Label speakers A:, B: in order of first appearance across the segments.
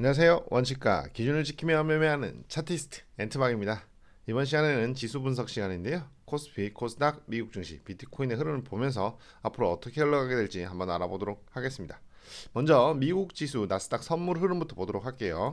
A: 안녕하세요. 원칙가 기준을 지키며 매매하는 차티스트 엔트박입니다. 이번 시간에는 지수 분석 시간인데요. 코스피, 코스닥, 미국 증시, 비트코인의 흐름을 보면서 앞으로 어떻게 흘러가게 될지 한번 알아보도록 하겠습니다. 먼저 미국 지수 나스닥 선물 흐름부터 보도록 할게요.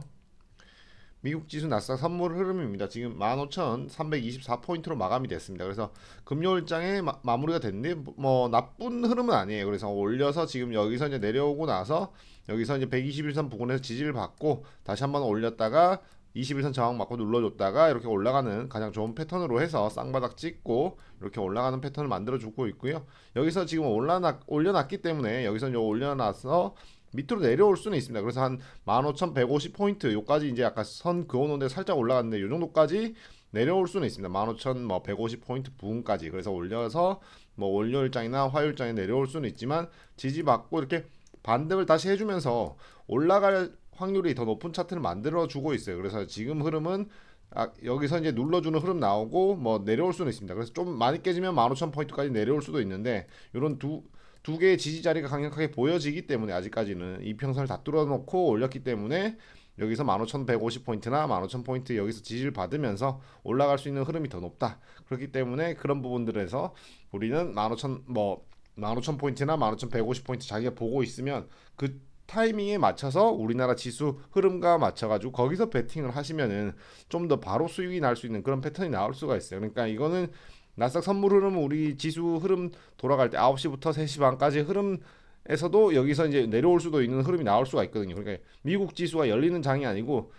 A: 미국 지수 나스닥 선물 흐름입니다. 지금 15,324포인트로 마감이 됐습니다. 그래서 금요일장에 마, 마무리가 됐는데 뭐 나쁜 흐름은 아니에요. 그래서 올려서 지금 여기서 이제 내려오고 나서 여기서 이제 121선 부근에서 지지를 받고 다시 한번 올렸다가 21선 저항 맞고 눌러줬다가 이렇게 올라가는 가장 좋은 패턴으로 해서 쌍바닥 찍고 이렇게 올라가는 패턴을 만들어 주고 있고요. 여기서 지금 올라놨, 올려놨기 때문에 여기서 올려놔서 밑으로 내려올 수는 있습니다. 그래서 한 15,150포인트 요까지 이제 약간 선 그어놓은데 살짝 올라갔는데 요 정도까지 내려올 수는 있습니다. 15,150포인트 부근까지. 그래서 올려서 뭐 월요일장이나 화요일장에 내려올 수는 있지만 지지받고 이렇게 반등을 다시 해주면서 올라갈 확률이 더 높은 차트를 만들어 주고 있어요. 그래서 지금 흐름은 아, 여기서 이제 눌러주는 흐름 나오고 뭐 내려올 수는 있습니다. 그래서 좀 많이 깨지면 15,000포인트까지 내려올 수도 있는데 이런 두, 두 개의 지지 자리가 강력하게 보여지기 때문에 아직까지는 이평선을 다 뚫어놓고 올렸기 때문에 여기서 15,150포인트나 15,000포인트 여기서 지지를 받으면서 올라갈 수 있는 흐름이 더 높다. 그렇기 때문에 그런 부분들에서 우리는 15,000뭐 15,000포인트나 15,150포인트 자기가 보고 있으면 그 타이밍에 맞춰서 우리나라 지수 흐름과 맞춰가지고 거기서 베팅을 하시면은 좀 더 바로 수익이 날 수 있는 그런 패턴이 나올 수가 있어요. 그러니까 이거는 나스닥 선물 흐름은 우리 지수 흐름 돌아갈 때 9시부터 3시 반까지 흐름에서도 여기서 이제 내려올 수도 있는 흐름이 나올 수가 있거든요. 그러니까 미국 지수가 열리는 장이 아니고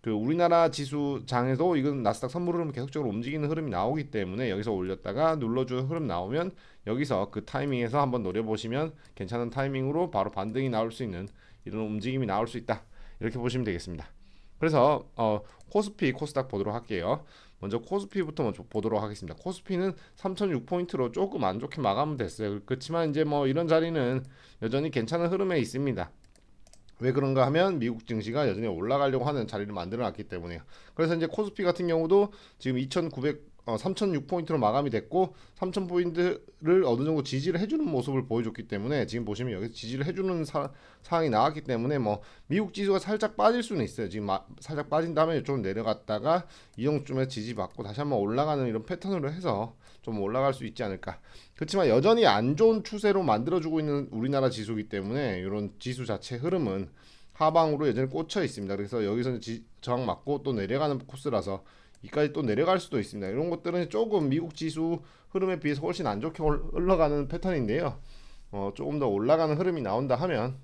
A: 그 우리나라 지수 장에도 이건 나스닥 선물 흐름 계속적으로 움직이는 흐름이 나오기 때문에 여기서 올렸다가 눌러주는 흐름 나오면 여기서 그 타이밍에서 한번 노려보시면 괜찮은 타이밍으로 바로 반등이 나올 수 있는 이런 움직임이 나올 수 있다 이렇게 보시면 되겠습니다. 그래서 어, 코스피, 코스닥 보도록 할게요. 먼저 코스피부터 먼저 보도록 하겠습니다. 코스피는 3,006포인트로 조금 안 좋게 마감은 됐어요. 그렇지만 이제 뭐 이런 자리는 여전히 괜찮은 흐름에 있습니다. 왜 그런가 하면 미국 증시가 여전히 올라가려고 하는 자리를 만들어 놨기 때문에요. 그래서 이제 코스피 같은 경우도 지금 2,900 어, 3,006포인트로 마감이 됐고 3,000포인트를 어느 정도 지지를 해주는 모습을 보여줬기 때문에 지금 보시면 여기 지지를 해주는 사, 상황이 나왔기 때문에 뭐 미국 지수가 살짝 빠질 수는 있어요. 지금 마, 살짝 빠진 다음에 좀 내려갔다가 이 정도쯤에 지지받고 다시 한번 올라가는 이런 패턴으로 해서 좀 올라갈 수 있지 않을까. 그렇지만 여전히 안 좋은 추세로 만들어주고 있는 우리나라 지수기 때문에 이런 지수 자체 흐름은 하방으로 여전히 꽂혀 있습니다. 그래서 여기서 지, 저항 맞고 또 내려가는 코스라서 이까지 또 내려갈 수도 있습니다. 이런 것들은 조금 미국 지수 흐름에 비해서 훨씬 안 좋게 흘러가는 패턴인데요. 어, 조금 더 올라가는 흐름이 나온다 하면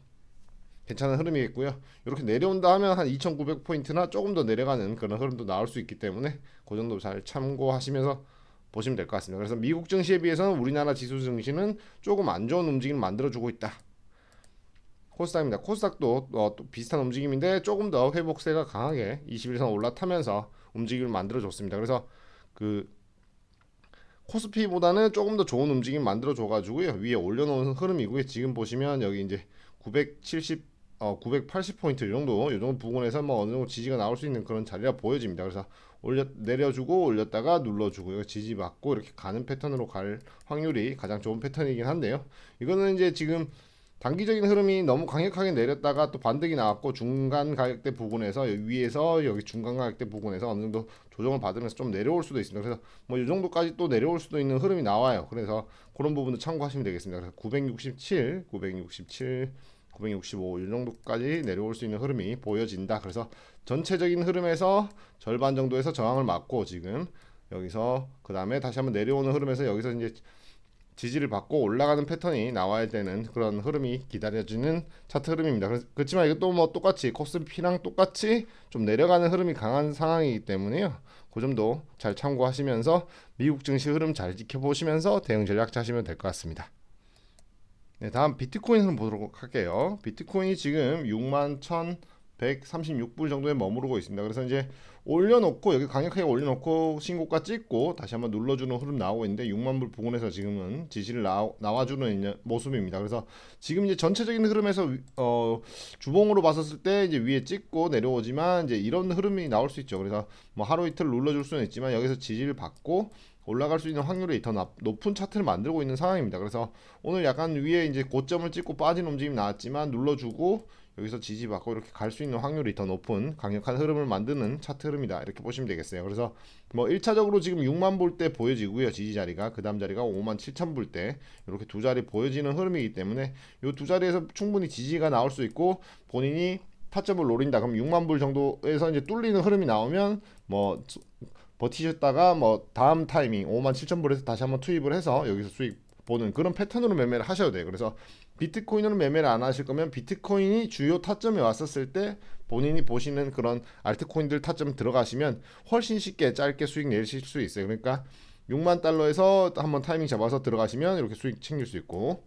A: 괜찮은 흐름이겠고요. 이렇게 내려온다 하면 한 2,900포인트나 조금 더 내려가는 그런 흐름도 나올 수 있기 때문에 그 정도 잘 참고하시면서 보시면 될 것 같습니다. 그래서 미국 증시에 비해서는 우리나라 지수 증시는 조금 안 좋은 움직임을 만들어주고 있다. 코스닥입니다. 코스닥도 어, 또 비슷한 움직임인데 조금 더 회복세가 강하게 21선 올라타면서 움직임을 만들어 줬습니다. 그래서 그 코스피보다는 조금 더 좋은 움직임 만들어 줘 가지고요. 위에 올려 놓은 흐름이고요. 지금 보시면 여기 이제 970 어, 980포인트 이 정도, 이 정도 부분에서 뭐 어느 정도 지지가 나올 수 있는 그런 자리가 보여집니다. 그래서 올려 내려주고 올렸다가 눌러주고 지지 받고 이렇게 가는 패턴으로 갈 확률이 가장 좋은 패턴이긴 한데요. 이거는 이제 지금 단기적인 흐름이 너무 강력하게 내렸다가 또 반등이 나왔고 중간 가격대 부분에서 위에서 여기 중간 가격대 부분에서 어느 정도 조정을 받으면서 좀 내려올 수도 있습니다. 그래서 뭐 이 정도까지 또 내려올 수도 있는 흐름이 나와요. 그래서 그런 부분도 참고하시면 되겠습니다. 그래서 967, 967, 965 이 정도까지 내려올 수 있는 흐름이 보여진다. 그래서 전체적인 흐름에서 절반 정도에서 저항을 맞고 지금 여기서 그 다음에 다시 한번 내려오는 흐름에서 여기서 이제 지지를 받고 올라가는 패턴이 나와야 되는 그런 흐름이 기다려지는 차트 흐름입니다. 그렇지만 이것도 뭐 똑같이 코스피랑 똑같이 좀 내려가는 흐름이 강한 상황이기 때문에요. 그 점도 잘 참고하시면서 미국 증시 흐름 잘 지켜보시면서 대응 전략 짜시면 될 것 같습니다. 네, 다음 비트코인 흐름 보도록 할게요. 비트코인이 지금 6만 1 136불 정도에 머무르고 있습니다. 그래서 이제 올려놓고 여기 강력하게 올려놓고 신고가 찍고 다시 한번 눌러주는 흐름 나오고 있는데 6만 불 부근에서 지금은 지지를 나와, 나와주는 모습입니다. 그래서 지금 이제 전체적인 흐름에서 어, 주봉으로 봤었을 때 이제 위에 찍고 내려오지만 이제 이런 흐름이 나올 수 있죠. 그래서 뭐 하루 이틀 눌러줄 수는 있지만 여기서 지지를 받고 올라갈 수 있는 확률이 더 높은 차트를 만들고 있는 상황입니다. 그래서 오늘 약간 위에 이제 고점을 찍고 빠진 움직임이 나왔지만 눌러주고 여기서 지지받고 이렇게 갈 수 있는 확률이 더 높은 강력한 흐름을 만드는 차트 흐름이다 이렇게 보시면 되겠어요. 그래서 뭐 1차적으로 지금 6만 볼 때 보여지고요. 지지 자리가 그 다음 자리가 5만 7천 볼 때 이렇게 두 자리 보여지는 흐름이기 때문에 이 두 자리에서 충분히 지지가 나올 수 있고 본인이 타점을 노린다 그럼 6만 불 정도에서 이제 뚫리는 흐름이 나오면 뭐 버티셨다가 뭐 다음 타이밍 5만 7천 불에서 다시 한번 투입을 해서 여기서 수익 보는 그런 패턴으로 매매를 하셔도 돼요. 그래서 비트코인으로 매매를 안 하실 거면 비트코인이 주요 타점에 왔었을 때 본인이 보시는 그런 알트코인들 타점 들어가시면 훨씬 쉽게 짧게 수익 내실 수 있어요. 그러니까 6만 달러에서 한번 타이밍 잡아서 들어가시면 이렇게 수익 챙길 수 있고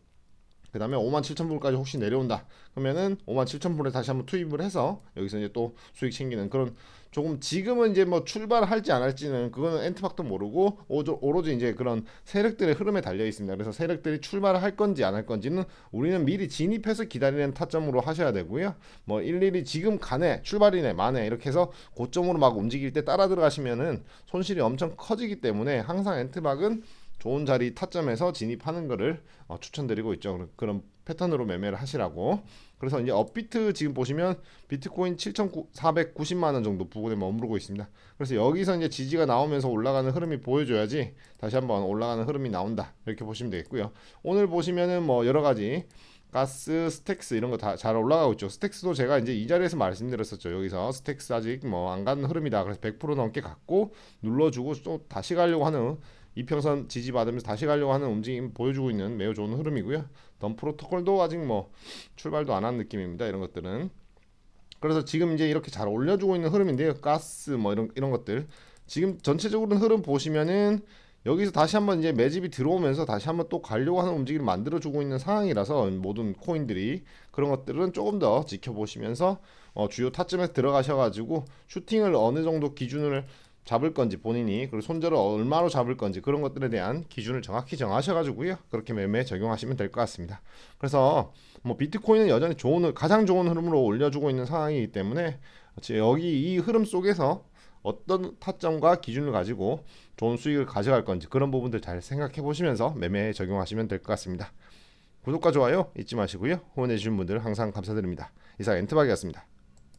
A: 그 다음에 5만 7천 불까지 혹시 내려온다 그러면은 5만 7천 불에 다시 한번 투입을 해서 여기서 이제 또 수익 챙기는 그런 조금 지금은 이제 뭐 출발할지 안 할지는 그거는 엔트박도 모르고 오로지 이제 그런 세력들의 흐름에 달려 있습니다. 그래서 세력들이 출발을 할 건지 안 할 건지는 우리는 미리 진입해서 기다리는 타점으로 하셔야 되고요. 뭐 일일이 지금 가네 출발이네 마네 이렇게 해서 고점으로 막 움직일 때 따라 들어가시면은 손실이 엄청 커지기 때문에 항상 엔트박은 좋은 자리 타점에서 진입하는 거를 어, 추천드리고 있죠. 그런- 그런 패턴으로 매매를 하시라고. 그래서 이제 업비트 지금 보시면 비트코인 7,490만 원 정도 부근에 머무르고 있습니다. 그래서 여기서 이제 지지가 나오면서 올라가는 흐름이 보여줘야지 다시 한번 올라가는 흐름이 나온다. 이렇게 보시면 되겠고요. 오늘 보시면은 뭐 여러 가지 가스, 스택스 이런 거 다 잘 올라가고 있죠. 스택스도 제가 이제 이 자리에서 말씀드렸었죠. 여기서 스택스 아직 뭐 안 가는 흐름이다. 그래서 100% 넘게 갔고 눌러주고 또 다시 가려고 하는 이평선 지지 받으면서 다시 가려고 하는 움직임 보여주고 있는 매우 좋은 흐름이고요. 덤 프로토콜도 아직 뭐 출발도 안 한 느낌입니다. 이런 것들은 그래서 지금 이제 이렇게 잘 올려주고 있는 흐름인데요. 가스 뭐 이런 이런 것들 지금 전체적으로 흐름 보시면은 여기서 다시 한번 이제 매집이 들어오면서 다시 한번 또 가려고 하는 움직임을 만들어주고 있는 상황이라서 모든 코인들이 그런 것들은 조금 더 지켜보시면서 어, 주요 타점에서 들어가셔가지고 슈팅을 어느 정도 기준을 잡을 건지 본인이 그리고 손절을 얼마로 잡을 건지 그런 것들에 대한 기준을 정확히 정하셔가지고요 그렇게 매매 적용하시면 될 것 같습니다. 그래서 뭐 비트코인은 여전히 좋은 흐- 가장 좋은 흐름으로 올려주고 있는 상황이기 때문에 여기 이 흐름 속에서 어떤 타점과 기준을 가지고 좋은 수익을 가져갈 건지 그런 부분들 잘 생각해 보시면서 매매에 적용하시면 될 것 같습니다. 구독과 좋아요 잊지 마시고요. 후원해 주신 분들 항상 감사드립니다. 이상 엔트박이었습니다.